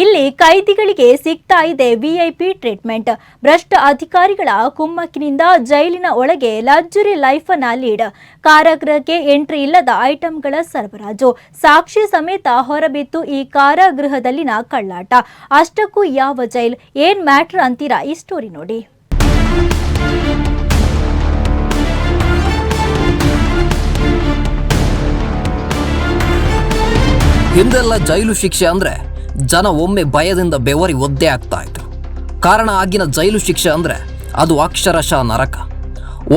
ಇಲ್ಲಿ ಕೈದಿಗಳಿಗೆ ಸಿಗ್ತಾ ಇದೆ ವಿಐಪಿ ಟ್ರೀಟ್ಮೆಂಟ್ ಭ್ರಷ್ಟ ಅಧಿಕಾರಿಗಳ ಕುಮ್ಮಕ್ಕಿನಿಂದ ಜೈಲಿನ ಒಳಗೆ ಲಕ್ಸುರಿ ಲೈಫ್ ಅನ್ನ ಲೀಡ್. ಕಾರಾಗೃಹಕ್ಕೆ ಎಂಟ್ರಿ ಇಲ್ಲದ ಐಟಂಗಳ ಸರಬರಾಜು. ಸಾಕ್ಷಿ ಸಮೇತ ಹೊರಬಿತ್ತು ಈ ಕಾರಾಗೃಹದಲ್ಲಿನ ಕಳ್ಳಾಟ. ಅಷ್ಟಕ್ಕೂ ಯಾವ ಜೈಲ್? ಏನ್ ಮ್ಯಾಟ್ರ್ ಅಂತೀರಾ ಈ ಸ್ಟೋರಿ ನೋಡಿ. ಹಿಂದೆಲ್ಲ ಜೈಲು ಶಿಕ್ಷೆ ಅಂದ್ರೆ? ಜನ ಒಮ್ಮೆ ಭಯದಿಂದ ಬೆವರಿ ಒದ್ದೆ ಆಗ್ತಾ ಇದ್ರು. ಕಾರಣ ಆಗಿನ ಜೈಲು ಶಿಕ್ಷೆ ಅಂದರೆ ಅದು ಅಕ್ಷರಶಃ ನರಕ.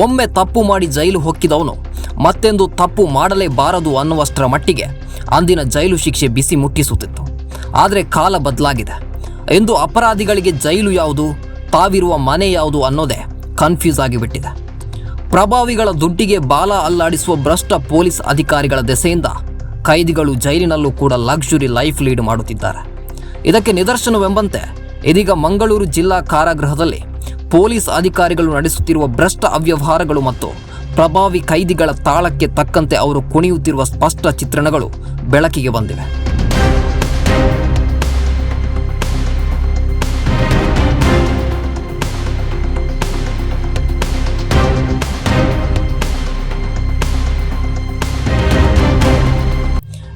ಒಮ್ಮೆ ತಪ್ಪು ಮಾಡಿ ಜೈಲು ಹೊಕ್ಕಿದವನು ಮತ್ತೆಂದು ತಪ್ಪು ಮಾಡಲೇಬಾರದು ಅನ್ನುವಷ್ಟರ ಮಟ್ಟಿಗೆ ಅಂದಿನ ಜೈಲು ಶಿಕ್ಷೆ ಬಿಸಿ ಮುಟ್ಟಿಸುತ್ತಿತ್ತು. ಆದರೆ ಕಾಲ ಬದಲಾಗಿದೆ. ಎಂದು ಅಪರಾಧಿಗಳಿಗೆ ಜೈಲು ಯಾವುದು, ತಾವಿರುವ ಮನೆ ಯಾವುದು ಅನ್ನೋದೇ ಕನ್ಫ್ಯೂಸ್ ಆಗಿಬಿಟ್ಟಿದೆ. ಪ್ರಭಾವಿಗಳ ದುಡ್ಡಿಗೆ ಬಾಲ ಅಲ್ಲಾಡಿಸುವ ಭ್ರಷ್ಟ ಪೊಲೀಸ್ ಅಧಿಕಾರಿಗಳ ದೆಸೆಯಿಂದ ಕೈದಿಗಳು ಜೈಲಿನಲ್ಲೂ ಕೂಡ ಲಕ್ಸುರಿ ಲೈಫ್ ಲೀಡ್ ಮಾಡುತ್ತಿದ್ದಾರೆ. ಇದಕ್ಕೆ ನಿದರ್ಶನವೆಂಬಂತೆ, ಇದೀಗ ಮಂಗಳೂರು ಜಿಲ್ಲಾ ಕಾರಾಗೃಹದಲ್ಲಿ ಪೊಲೀಸ್ ಅಧಿಕಾರಿಗಳು ನಡೆಸುತ್ತಿರುವ ಭ್ರಷ್ಟ ಅವ್ಯವಹಾರಗಳು ಮತ್ತು ಪ್ರಭಾವಿ ಕೈದಿಗಳ ತಾಳಕ್ಕೆ ತಕ್ಕಂತೆ ಅವರು ಕುಣಿಯುತ್ತಿರುವ ಸ್ಪಷ್ಟ ಚಿತ್ರಣಗಳು ಬೆಳಕಿಗೆ ಬಂದಿವೆ.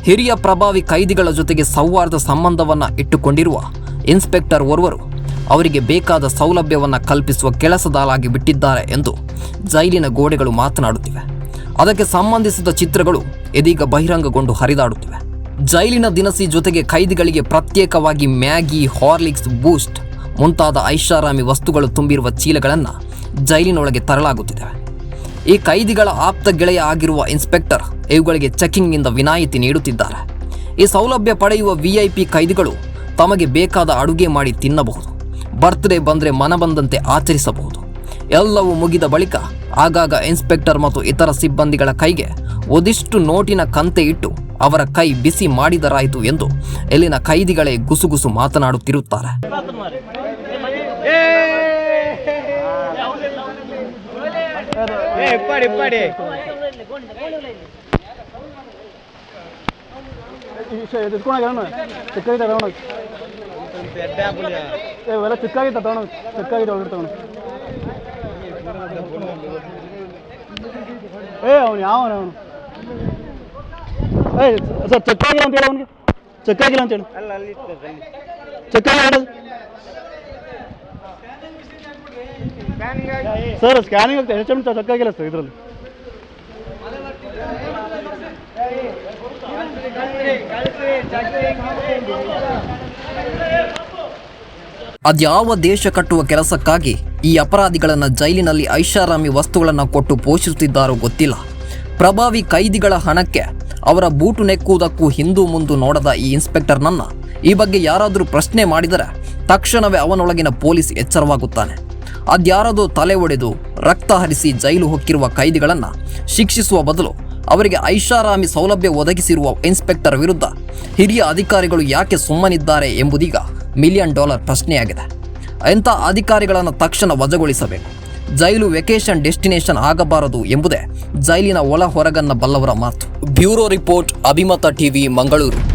ಹಿರಿಯ ಪ್ರಭಾವಿ ಕೈದಿಗಳ ಜೊತೆಗೆ ಸೌಹಾರ್ದ ಸಂಬಂಧವನ್ನು ಇಟ್ಟುಕೊಂಡಿರುವ ಇನ್ಸ್ಪೆಕ್ಟರ್ ಓರ್ವರು ಅವರಿಗೆ ಬೇಕಾದ ಸೌಲಭ್ಯವನ್ನು ಕಲ್ಪಿಸುವ ಕೆಲಸದಾಲಾಗಿ ಬಿಟ್ಟಿದ್ದಾರೆ ಎಂದು ಜೈಲಿನ ಗೋಡೆಗಳು ಮಾತನಾಡುತ್ತಿವೆ. ಅದಕ್ಕೆ ಸಂಬಂಧಿಸಿದ ಚಿತ್ರಗಳು ಇದೀಗ ಬಹಿರಂಗಗೊಂಡು ಹರಿದಾಡುತ್ತಿವೆ. ಜೈಲಿನ ದಿನಸಿ ಜೊತೆಗೆ ಕೈದಿಗಳಿಗೆ ಪ್ರತ್ಯೇಕವಾಗಿ ಮ್ಯಾಗಿ, ಹಾರ್ಲಿಕ್ಸ್, ಬೂಸ್ಟ್ ಮುಂತಾದ ಐಷಾರಾಮಿ ವಸ್ತುಗಳು ತುಂಬಿರುವ ಚೀಲಗಳನ್ನು ಜೈಲಿನೊಳಗೆ ತರಲಾಗುತ್ತಿದೆ. ಈ ಕೈದಿಗಳ ಆಪ್ತ ಗೆಳೆಯ ಆಗಿರುವ ಇನ್ಸ್ಪೆಕ್ಟರ್ ಇವುಗಳಿಗೆ ಚೆಕಿಂಗ್ನಿಂದ ವಿನಾಯಿತಿ ನೀಡುತ್ತಿದ್ದಾರೆ. ಈ ಸೌಲಭ್ಯ ಪಡೆಯುವ ವಿಐಪಿ ಕೈದಿಗಳು ತಮಗೆ ಬೇಕಾದ ಅಡುಗೆ ಮಾಡಿ ತಿನ್ನಬಹುದು ಬರ್ತ್ಡೇ ಬಂದರೆ ಮನಬಂದಂತೆ ಆಚರಿಸಬಹುದು. ಎಲ್ಲವೂ ಮುಗಿದ ಬಳಿಕ ಆಗಾಗ ಇನ್ಸ್ಪೆಕ್ಟರ್ ಮತ್ತು ಇತರ ಸಿಬ್ಬಂದಿಗಳ ಕೈಗೆ ಒದಿಷ್ಟು ನೋಟಿನ ಕಂತೆ ಇಟ್ಟು ಅವರ ಕೈ ಬಿಸಿ ಮಾಡಿದರಾಯಿತು ಎಂದು ಇಲ್ಲಿನ ಕೈದಿಗಳೇ ಗುಸುಗುಸು ಮಾತನಾಡುತ್ತಿರುತ್ತಾರೆ. ಇಪ್ಪಾಡಿ ಇಪ್ಪಾಡಿ. ಎತ್ಕೊಂಡೋಗ ಚಿಕ್ಕಾಗಿದ್ದ ತಗೊಂಡು ಏ, ಇವೆಲ್ಲ ಚಿಕ್ಕಾಗಿತ್ತ ತಗೊಂಡು ಚಿಕ್ಕಾಗಿದ್ದ ಒಳಗಡೆ ತಗೊಂಡು ಏ, ಅವನು ಯಾವನ, ಅವನು? ಏ, ಸರ್ ಚೆಕ್ಕಾಗಿಲ್ಲ ಅಂತ ಹೇಳಿ ಅವನಿಗೆ. ಚೆಕ್ಕಾಗಿಲ್ಲ ಅಂತ ಹೇಳಿ. ಅಲ್ಲ ಸರ್ ಸ್ಕ್ಯಾನಿಂಗ್ ಆಗ್ತದೆ ಸರ್ ಇದರಲ್ಲಿ. ಅದ್ಯಾವ ದೇಶ ಕಟ್ಟುವ ಕೆಲಸಕ್ಕಾಗಿ ಈ ಅಪರಾಧಿಗಳನ್ನು ಜೈಲಿನಲ್ಲಿ ಐಷಾರಾಮಿ ವಸ್ತುಗಳನ್ನು ಕೊಟ್ಟು ಪೋಷಿಸುತ್ತಿದ್ದಾರೋ ಗೊತ್ತಿಲ್ಲ. ಪ್ರಭಾವಿ ಕೈದಿಗಳ ಹಣಕ್ಕೆ ಅವರ ಬೂಟು ನೆಕ್ಕುವುದಕ್ಕೂ ಹಿಂದೂ ಮುಂದು ನೋಡದ ಈ ಇನ್ಸ್ಪೆಕ್ಟರ್ನನ್ನ ಈ ಬಗ್ಗೆ ಯಾರಾದರೂ ಪ್ರಶ್ನೆ ಮಾಡಿದರೆ ತಕ್ಷಣವೇ ಅವನೊಳಗಿನ ಪೊಲೀಸ್ ಎಚ್ಚರವಾಗುತ್ತಾನೆ. ಅದ್ಯಾರದೋ ತಲೆ ಒಡೆದು ರಕ್ತ ಹರಿಸಿ ಜೈಲು ಹೊಕ್ಕಿರುವ ಕೈದಿಗಳನ್ನು ಶಿಕ್ಷಿಸುವ ಬದಲು ಅವರಿಗೆ ಐಷಾರಾಮಿ ಸೌಲಭ್ಯ ಒದಗಿಸಿರುವ ಇನ್ಸ್ಪೆಕ್ಟರ್ ವಿರುದ್ಧ ಹಿರಿಯ ಅಧಿಕಾರಿಗಳು ಯಾಕೆ ಸುಮ್ಮನಿದ್ದಾರೆ ಎಂಬುದೀಗ ಮಿಲಿಯನ್ ಡಾಲರ್ ಪ್ರಶ್ನೆಯಾಗಿದೆ. ಎಂಥ ಅಧಿಕಾರಿಗಳನ್ನು ತಕ್ಷಣ ವಜಾಗೊಳಿಸಬೇಕು? ಜೈಲು ವೆಕೇಷನ್ ಡೆಸ್ಟಿನೇಷನ್ ಆಗಬಾರದು ಎಂಬುದೇ ಜೈಲಿನ ಒಳ ಹೊರಗನ್ನ ಬಲ್ಲವರ ಮಾತು. Bureau report, Abhimata TV, Mangaluru.